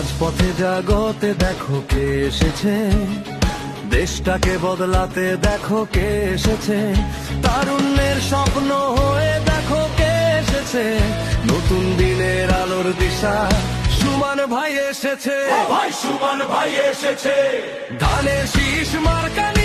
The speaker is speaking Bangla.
রাজপথে জাগতে দেখো কে এসেছে। দেশটাকে বদলাতে দেখো কে এসেছে। তারুণ্যের স্বপ্ন হয়ে দেখো কে এসেছে। নতুন দিনের আলোর দিশা সুমান ভাই এসেছে। ভাই সুমান ভাই এসেছে। ধানের শীষ মার্কানি